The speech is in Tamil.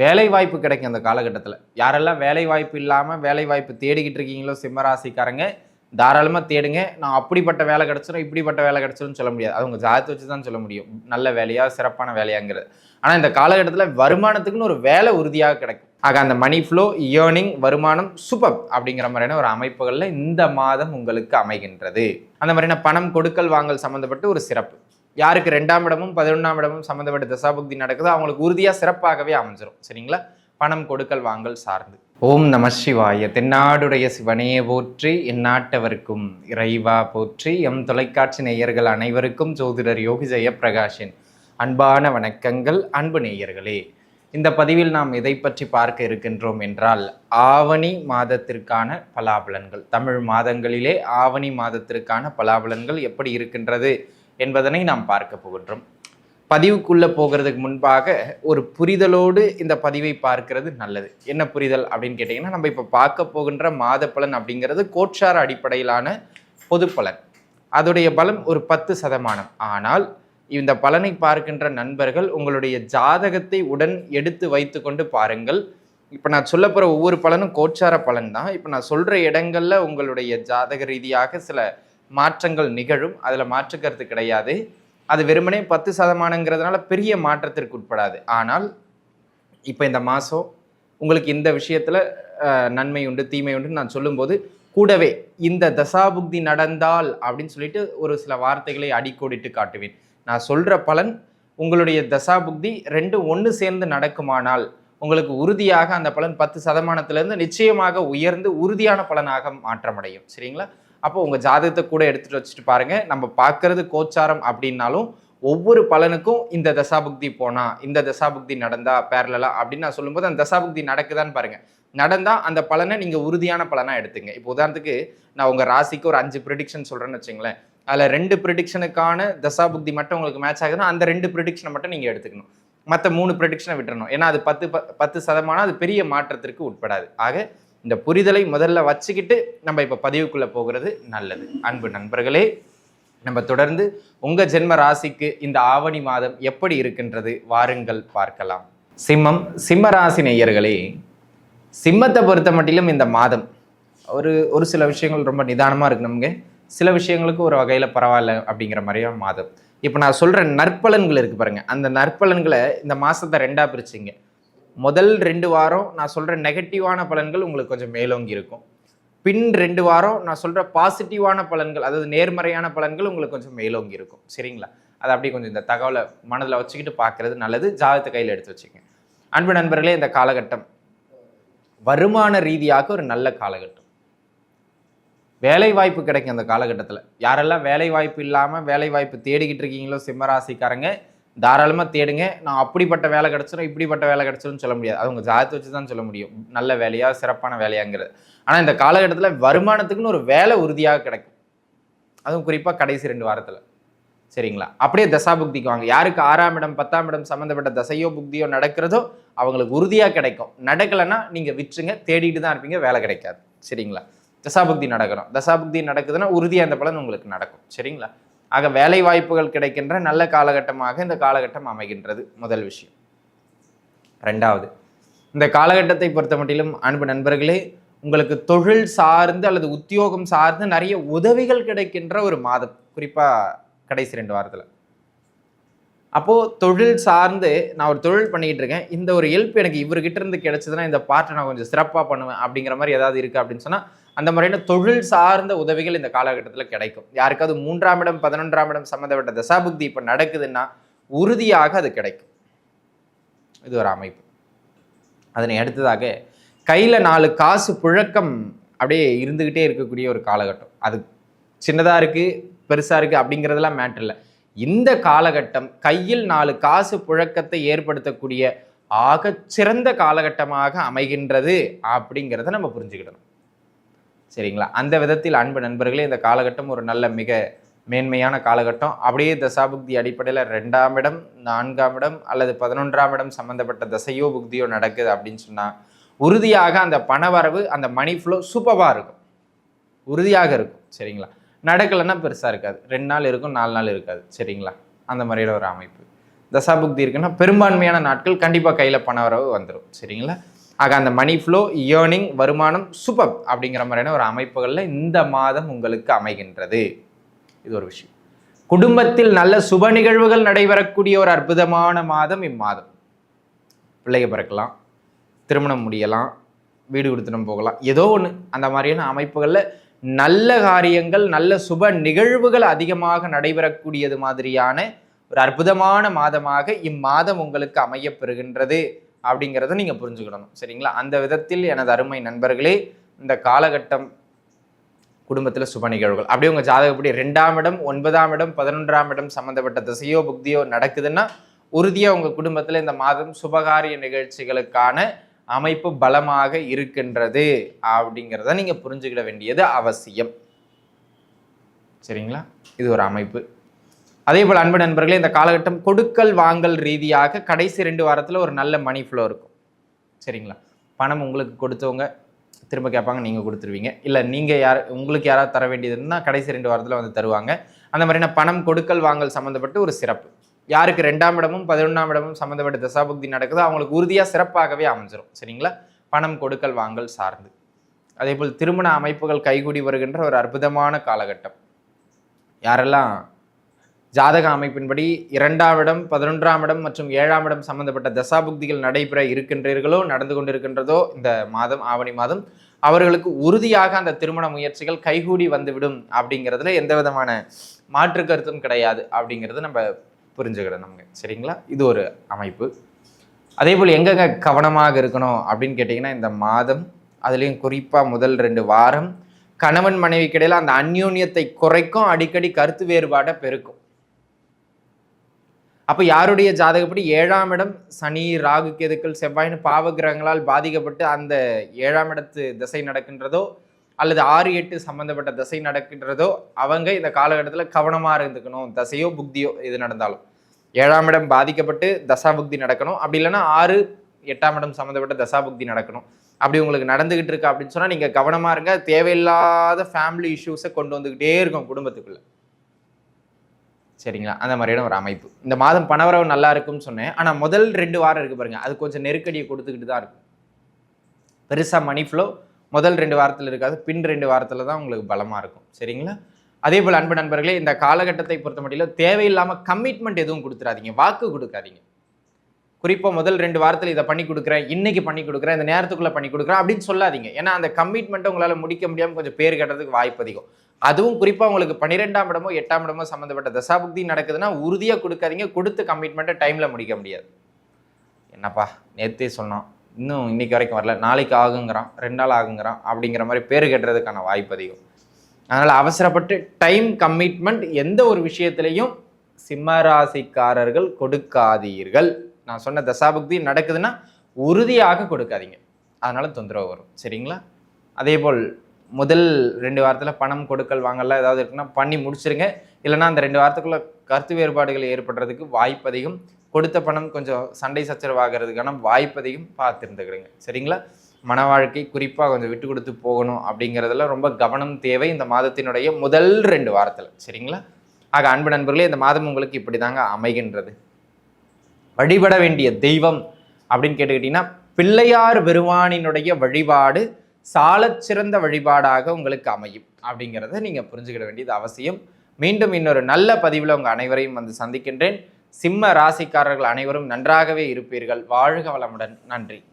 வேலை வாய்ப்பு கிடைக்கும் அந்த காலகட்டத்தில். யாரெல்லாம் வேலை வாய்ப்பு இல்லாமல் வேலை வாய்ப்பு தேடிக்கிட்டு இருக்கீங்களோ சிம்மராசிக்காரங்க தாராளமாக தேடுங்க. நான் அப்படிப்பட்ட வேலை கிடச்சிரும் இப்படிப்பட்ட வேலை கிடச்சிரும்னு சொல்ல முடியாது. அது உங்கள் ஜாதத்தை வச்சு தான் சொல்ல முடியும். நல்ல வேலையா சிறப்பான வேலையாங்கிறது. ஆனால் இந்த காலகட்டத்தில் வருமானத்துக்குன்னு ஒரு வேலை உறுதியாக கிடைக்கும். ஆக அந்த மணி ஃப்ளோ இயர்னிங் வருமானம் சூப்பர் அப்படிங்கிற மாதிரியான ஒரு அமைப்புகளில் இந்த மாதம் உங்களுக்கு அமைகின்றது. அந்த மாதிரியான பணம் கொடுக்கல் வாங்கல் சம்மந்தப்பட்டு ஒரு சிறப்பு. யாருக்கு ரெண்டாம் இடமும் பதினொன்றாம் இடமும் சம்மந்தப்பட்ட தசாபுக்தி நடக்குதோ அவங்களுக்கு உறுதியாக சிறப்பாகவே அமைஞ்சிரும். சரிங்களா? பணம் கொடுக்கல் வாங்கல் சார்ந்து. ஓம் நம சிவாய. தென்னாடுடைய சிவனே போற்றி எந்நாட்டவருக்கும் இறைவா போற்றி எம் தொலைக்காட்சி நேயர்கள் அனைவருக்கும் ஜோதிடர் யோகி ஜெயப்பிரகாஷின் அன்பான வணக்கங்கள் அன்பு நேயர்களே. இந்த பதிவில் நாம் எதை பற்றி பார்க்க இருக்கின்றோம் என்றால் ஆவணி மாதத்திற்கான பலாபலன்கள். தமிழ் மாதங்களிலே ஆவணி மாதத்திற்கான பலாபலன்கள் எப்படி இருக்கின்றது? என்பதனை நாம் பார்க்க போகின்றோம். பதிவுக்குள்ளே போகிறதுக்கு முன்பாக ஒரு புரிதலோடு இந்த பதிவை பார்க்கிறது நல்லது. என்ன புரிதல் அப்படின்னு கேட்டிங்கன்னா நம்ம இப்போ பார்க்க போகின்ற மாத பலன் அப்படிங்கிறது கோட்சார அடிப்படையிலான பொது பலன் அதோடைய பலம் ஒரு பத்து சதமானம். ஆனால் இந்த பலனை பார்க்கின்ற நண்பர்கள் உங்களுடைய ஜாதகத்தை உடன் எடுத்து வைத்துக்கொண்டு பாருங்கள். இப்போ நான் சொல்ல போகிற ஒவ்வொரு பலனும் கோட்சார பலன் தான். இப்போ நான் சொல்கிற இடங்களில் உங்களுடைய ஜாதக ரீதியாக சில மாற்றங்கள் நிகழும். அதில் மாற்றுக்கிறது கிடையாது. அது வெறுமனே பத்து சதமானங்கிறதுனால பெரிய மாற்றத்திற்கு உட்படாது. ஆனால் இப்போ இந்த மாதம் உங்களுக்கு இந்த விஷயத்தில் நன்மை உண்டு தீமை உண்டு நான் சொல்லும்போது கூடவே இந்த தசாபுக்தி நடந்தால் அப்படின்னு சொல்லிட்டு ஒரு சில வார்த்தைகளை அடிக்கோடிட்டு காட்டுவேன். நான் சொல்கிற பலன் உங்களுடைய தசாபுக்தி ரெண்டு ஒன்று சேர்ந்து நடக்குமானால் உங்களுக்கு உறுதியாக அந்த பலன் பத்து சதமானத்திலேருந்து நிச்சயமாக உயர்ந்து உறுதியான பலனாக மாற்றமடையும். சரிங்களா? அப்போ உங்கள் ஜாதகத்தை கூட எடுத்துகிட்டு வச்சுட்டு பாருங்கள் நம்ம பார்க்கறது கோச்சாரம் அப்படின்னாலும் ஒவ்வொரு பலனுக்கும் இந்த தசாபுக்தி போனா இந்த தசாபுக்தி நடந்தா பேரலா அப்படின்னு நான் சொல்லும்போது அந்த தசாபுக்தி நடக்குதான்னு பாருங்க. நடந்தா அந்த பலனை நீங்க உறுதியான பலனா எடுத்துங்க. இப்போ உதாரணத்துக்கு நான் உங்க ராசிக்கு ஒரு அஞ்சு ப்ரிடிக்ஷன் சொல்றேன்னு வச்சுங்களேன். அதுல ரெண்டு ப்ரிடிக்ஷனுக்கான தசாபுக்தி மட்டும் உங்களுக்கு மேட்ச் ஆகுதுன்னா அந்த ரெண்டு ப்ரிடிக்ஷனை மட்டும் நீங்க எடுத்துக்கணும். மற்ற மூணு ப்ரடிக்ஷனை விட்டுறணும். ஏன்னா அது பத்து ப- பத்து சதமானம் அது பெரிய மாற்றத்திற்கு உட்படாது. ஆக இந்த புரிதலை முதல்ல வச்சுக்கிட்டு நம்ம இப்போ பதிவுக்குள்ளே போகிறது நல்லது. அன்பு நண்பர்களே நம்ம தொடர்ந்து உங்கள் ஜென்ம ராசிக்கு இந்த ஆவணி மாதம் எப்படி இருக்கின்றது வாருங்கள் பார்க்கலாம். சிம்மம் சிம்ம ராசி நேயர்களே சிம்மத்தை பொறுத்த மட்டிலும் இந்த மாதம் ஒரு ஒரு சில விஷயங்கள் ரொம்ப நிதானமாக இருக்கு நமக்கு. சில விஷயங்களுக்கு ஒரு வகையில் பரவாயில்ல அப்படிங்கிற மாதிரியான மாதம். இப்போ நான் சொல்கிற நற்பலன்கள் இருக்குது பாருங்கள் அந்த நற்பலன்களை இந்த மாதத்தை ரெண்டாக பிரிச்சுங்க. முதல் ரெண்டு வாரம் நான் சொல்கிற நெகட்டிவான பலன்கள் உங்களுக்கு கொஞ்சம் மேலோங்கி இருக்கும். பின் ரெண்டு வாரம் நான் சொல்கிற பாசிட்டிவான பலன்கள் அதாவது நேர்மறையான பலன்கள் உங்களுக்கு கொஞ்சம் மேலோங்கி இருக்கும். சரிங்களா? அது அப்படியே கொஞ்சம் இந்த தகவலை மனதில் வச்சுக்கிட்டு பார்க்குறது நல்லது. ஜாதகத்தை கையில் எடுத்து வச்சுக்கங்க அன்பு நண்பர்களே இந்த காலகட்டம் வருமான ரீதியாக ஒரு நல்ல காலகட்டம். வேலை வாய்ப்பு கிடைக்கும் அந்த காலகட்டத்தில். யாரெல்லாம் வேலை வாய்ப்பு இல்லாமல் வேலை வாய்ப்பு தேடிக்கிட்டு இருக்கீங்களோ சிம்மராசிக்காரங்க தாராளமாக தேடுங்க. நான் அப்படிப்பட்ட வேலை கிடச்சிரும் இப்படிப்பட்ட வேலை கிடச்சிரும்னு சொல்ல முடியாது. அது உங்கள் ஜாதகத்தை வச்சு தான் சொல்ல முடியும். நல்ல வேலையா சிறப்பான வேலையாங்கிறது. ஆனால் இந்த காலகட்டத்தில் வருமானத்துக்குன்னு ஒரு வேலை உறுதியாக கிடைக்கும். அதுவும் குறிப்பாக கடைசி ரெண்டு வாரத்தில். சரிங்களா? அப்படியே தசாபுக்திக்கு வாங்க. யாருக்கு ஆறாம் இடம் பத்தாம் இடம் சம்மந்தப்பட்ட தசையோ புக்தியோ நடக்கிறதோ அவங்களுக்கு உறுதியாக கிடைக்கும். நடக்கலைன்னா நீங்கள் விற்றுங்க தேடிட்டு தான் இருப்பீங்க வேலை கிடைக்காது. சரிங்களா? தசாபுக்தி நடக்கணும். தசாபுக்தி நடக்குதுன்னா உறுதியாக அந்த பலன் உங்களுக்கு நடக்கும். சரிங்களா? ஆக வேலை வாய்ப்புகள் கிடைக்கின்ற நல்ல காலகட்டமாக இந்த காலகட்டம் அமைகின்றது. முதல் விஷயம். ரெண்டாவது இந்த காலகட்டத்தை பொறுத்த மட்டிலும் அன்பு நண்பர்களே உங்களுக்கு தொழில் சார்ந்து அல்லது உத்தியோகம் சார்ந்து நிறைய உதவிகள் கிடைக்கின்ற ஒரு மாதம். குறிப்பாக கடைசி ரெண்டு வாரத்தில். அப்போது தொழில் சார்ந்து நான் ஒரு தொழில் பண்ணிக்கிட்டு இருக்கேன் இந்த ஒரு ஹெல்ப் எனக்கு இவர்கிட்ட இருந்து கிடைச்சதுன்னா இந்த பார்ட்டை நான் கொஞ்சம் சிறப்பாக பண்ணுவேன் அப்படிங்கிற மாதிரி ஏதாவது இருக்குது அப்படின்னு சொன்னால் அந்த மாதிரியான தொழில் சார்ந்த உதவிகள் இந்த காலகட்டத்தில் கிடைக்கும். யாருக்காவது மூன்றாம் இடம் பதினொன்றாம் இடம் சம்மந்தப்பட்ட தசாபுக்தி இப்போ நடக்குதுன்னா உறுதியாக அது கிடைக்கும். இது ஒரு அமைப்பு. அதனை அடுத்ததாக கையில் நாலு காசு புழக்கம் அப்படியே இருந்துக்கிட்டே இருக்கக்கூடிய ஒரு காலகட்டம். அது சின்னதாக இருக்குது பெருசாக இருக்குது அப்படிங்கிறதெல்லாம் மேட்ரு இல்லை. இந்த காலகட்டம் கையில் நாலு காசு புழக்கத்தை ஏற்படுத்தக்கூடிய ஆகச்சிறந்த காலகட்டமாக அமைகின்றது அப்படிங்கிறத நம்ம புரிஞ்சுக்கிடணும். சரிங்களா? அந்த விதத்தில் அன்பு நண்பர்களே இந்த காலகட்டம் ஒரு நல்ல மிக மேன்மையான காலகட்டம். அப்படியே தசாபுக்தி அடிப்படையில் ரெண்டாம் இடம் நான்காம் இடம் அல்லது பதினொன்றாம் இடம் சம்மந்தப்பட்ட தசையோ புக்தியோ நடக்குது அப்படின்னு சொன்னால் உறுதியாக அந்த பணவரவு அந்த மணி ஃப்ளோ சூப்பராக இருக்கும். உறுதியாக இருக்கும் சரிங்களா? நடக்கலைன்னா பெருசாக இருக்காது. ரெண்டு நாள் இருக்கும் நாலு நாள் இருக்காது சரிங்களா? அந்த மாதிரியான ஒரு அமைப்பு. தசாபுக்தி இருக்குன்னா பெரும்பான்மையான நாட்கள் கண்டிப்பாக கையில் பண வரவு வந்துடும் சரிங்களா? ஆக அந்த மணி ஃப்ளோ இயர்னிங் வருமானம் சூப்பர் அப்படிங்கிற மாதிரியான ஒரு அமைப்புகளில் இந்த மாதம் உங்களுக்கு அமைகின்றது. இது ஒரு விஷயம். குடும்பத்தில் நல்ல சுப நிகழ்வுகள் நடைபெறக்கூடிய ஒரு அற்புதமான மாதம் இம்மாதம். பிள்ளைய பிறக்கலாம் திருமணம் முடியலாம் வீடு கொடுத்துனம் போகலாம். ஏதோ ஒன்று அந்த மாதிரியான அமைப்புகளில் நல்ல காரியங்கள் நல்ல சுப நிகழ்வுகள் அதிகமாக நடைபெறக்கூடியது மாதிரியான ஒரு அற்புதமான மாதமாக இம்மாதம் உங்களுக்கு அமையப்பெறுகின்றது அப்படிங்கிறத நீங்கள் புரிஞ்சுக்கிடணும் சரிங்களா? அந்த விதத்தில் எனது அருமை நண்பர்களே இந்த காலகட்டம் குடும்பத்தில் சுப நிகழ்வுகள். அப்படியே உங்கள் ஜாதகப்படி ரெண்டாம் இடம் ஒன்பதாம் இடம் பதினொன்றாம் இடம் சம்மந்தப்பட்ட திசையோ புக்தியோ நடக்குதுன்னா உறுதியாக உங்கள் குடும்பத்தில் இந்த மாதம் சுபகாரிய நிகழ்ச்சிகளுக்கான அமைப்பு பலமாக இருக்கின்றது அப்படிங்கிறத நீங்கள் புரிஞ்சுக்கிட வேண்டியது அவசியம். சரிங்களா? இது ஒரு அமைப்பு. அதே போல் அன்பு நண்பர்களே இந்த காலகட்டம் கொடுக்கல் வாங்கல் ரீதியாக கடைசி ரெண்டு வாரத்தில் ஒரு நல்ல மணி ஃப்ளோ இருக்கும். சரிங்களா? பணம் உங்களுக்கு கொடுத்தவங்க திரும்ப கேட்பாங்க நீங்கள் கொடுத்துருவீங்க. இல்லை நீங்கள் யார் உங்களுக்கு யாராவது தர வேண்டியது இருந்தால் கடைசி ரெண்டு வாரத்தில் வந்து தருவாங்க. அந்த மாதிரியான பணம் கொடுக்கல் வாங்கல் சம்மந்தப்பட்டு ஒரு சிறப்பு. யாருக்கு ரெண்டாம் இடமும் பதினொன்றாம் இடமும் சம்மந்தப்பட்ட தசாபுக்தி நடக்குதோ அவங்களுக்கு உறுதியாக சிறப்பாகவே அமைஞ்சிரும். சரிங்களா? பணம் கொடுக்கல் வாங்கல் சார்ந்து. அதே போல் திருமண அமைப்புகள் கைகூடி வருகின்ற ஒரு அற்புதமான காலகட்டம். யாரெல்லாம் ஜாதக அமைப்பின்படி இரண்டாம் இடம் பதினொன்றாம் இடம் மற்றும் ஏழாம் இடம் சம்பந்தப்பட்ட தசாபுக்திகள் நடைபெற இருக்கின்றீர்களோ நடந்து கொண்டிருக்கின்றதோ இந்த மாதம் ஆவணி மாதம் அவர்களுக்கு உறுதியாக அந்த திருமண முயற்சிகள் கைகூடி வந்துவிடும் அப்படிங்கிறதுல எந்த விதமான மாற்று கருத்தும் கிடையாது அப்படிங்கிறது நம்ம புரிஞ்சுக்கிறோம் நமக்கு சரிங்களா? இது ஒரு அமைப்பு. அதே போல் எங்கெங்க கவனமாக இருக்கணும் அப்படின்னு கேட்டிங்கன்னா இந்த மாதம் அதுலேயும் குறிப்பாக முதல் ரெண்டு வாரம் கணவன் மனைவிக்கு இடையில அந்த அந்யோன்யத்தை குறைக்கும் அடிக்கடி கருத்து வேறுபாடை பெருக்கும். அப்போ யாருடைய ஜாதகப்படி ஏழாம் இடம் சனி ராகு கேதுக்கள் செவ்வாய்னு பாவ கிரகங்களால் பாதிக்கப்பட்டு அந்த ஏழாம் இடத்து திசை நடக்கின்றதோ அல்லது ஆறு எட்டு சம்பந்தப்பட்ட திசை நடக்கின்றதோ அவங்க இந்த காலகட்டத்தில் கவனமாக இருந்துக்கணும். தசையோ புக்தியோ இது நடந்தாலும். ஏழாம் இடம் பாதிக்கப்பட்டு தசா புக்தி நடக்கணும். அப்படி இல்லைன்னா ஆறு எட்டாம் இடம் சம்மந்தப்பட்ட தசா புக்தி நடக்கணும். அப்படி உங்களுக்கு நடந்துகிட்டு இருக்கு அப்படின்னு சொன்னால் நீங்கள் கவனமாக இருங்க. தேவையில்லாத ஃபேமிலி இஷ்யூஸை கொண்டு வந்துக்கிட்டே இருக்கும் குடும்பத்துக்குள்ளே. சரிங்களா? அந்த மாதிரியான ஒரு அமைப்பு. இந்த மாதம் பணவரவு நல்லா இருக்கும்னு சொன்னேன். ஆனால் முதல் ரெண்டு வாரம் இருக்கு பாருங்க. அது கொஞ்சம் நெருக்கடியை கொடுத்துக்கிட்டு தான் இருக்கும். பெருசாக மணி ஃப்ளோ முதல் ரெண்டு வாரத்தில் இருக்காது. பின் ரெண்டு வாரத்தில் தான் உங்களுக்கு பலமாக இருக்கும். சரிங்களா? அதே போல் அன்பு நண்பர்களே இந்த காலகட்டத்தை பொறுத்த மட்டும் தேவையில்லாமல் கமிட்மெண்ட் எதுவும் கொடுத்துறாதீங்க. வாக்கு கொடுக்காதீங்க. குறிப்பாக முதல் ரெண்டு வாரத்தில் இதை பண்ணி கொடுக்குறேன் இன்னைக்கு பண்ணி கொடுக்குறேன் இந்த நேரத்துக்குள்ளே பண்ணி கொடுக்குறேன் அப்படின்னு சொல்லாதீங்க. ஏன்னா அந்த கமிட்மெண்ட்டை உங்களால் முடிக்க முடியாமல் கொஞ்சம் பேர் கட்டுறதுக்கு வாய்ப்பு அதிகம். அதுவும் குறிப்பாக உங்களுக்கு பன்னிரெண்டாம் இடமோ எட்டாம் இடமோ சம்மந்தப்பட்ட தசாபுக்தி நடக்குதுன்னா உறுதியாக கொடுக்காதீங்க. கொடுத்து கமிட்மெண்ட்டை டைமில் முடிக்க முடியாது. என்னப்பா நேற்றே சொன்னோம் இன்னும் இன்றைக்கி வரைக்கும் வரல. நாளைக்கு ஆகுங்கிறான். ரெண்டு நாள் ஆகுங்கிறான். அப்படிங்கிற மாதிரி பேர் கட்டுறதுக்கான வாய்ப்பு அதிகம். அதனால் அவசரப்பட்டு டைம் கமிட்மெண்ட் எந்த ஒரு விஷயத்திலையும் சிம்மராசிக்காரர்கள் கொடுக்காதீர்கள். நான் சொன்ன தசாபக்தி நடக்குதுன்னா உறுதியாக கொடுக்காதீங்க. அதனால தொந்தரவு வரும். சரிங்களா? அதே போல் முதல் ரெண்டு வாரத்தில் பணம் கொடுக்கல் வாங்கலாம் ஏதாவது இருக்குன்னா பண்ணி முடிச்சிருங்க. இல்லைன்னா அந்த ரெண்டு வாரத்துக்குள்ள கருத்து வேறுபாடுகள் ஏற்படுறதுக்கு வாய்ப்பு அதிகம். கொடுத்த பணம் கொஞ்சம் சண்டை சச்சரவாகிறதுக்கான வாய்ப்பு அதிகம். பார்த்துருந்துக்கிடுங்க. சரிங்களா? மன வாழ்க்கை குறிப்பாக கொஞ்சம் விட்டு கொடுத்து போகணும் அப்படிங்கிறதுல ரொம்ப கவனம் தேவை இந்த மாதத்தினுடைய முதல் ரெண்டு வாரத்தில். சரிங்களா? ஆக அன்பு நண்பர்களே இந்த மாதம் உங்களுக்கு இப்படி தாங்க அமைகின்றது. வழிபட வேண்டிய தெய்வம் அப்படின்னு கேட்டுக்கிட்டிங்கன்னா பிள்ளையார் பெருமானினுடைய வழிபாடு சாலச்சிறந்த வழிபாடாக உங்களுக்கு அமையும் அப்படிங்கிறத நீங்கள் புரிஞ்சுக்கிட வேண்டியது அவசியம். மீண்டும் இன்னொரு நல்ல பதிவில் உங்கள் அனைவரையும் வந்து சந்திக்கின்றேன். சிம்ம ராசிக்காரர்கள் அனைவரும் நன்றாகவே இருப்பீர்கள். வாழ்க வளமுடன். நன்றி.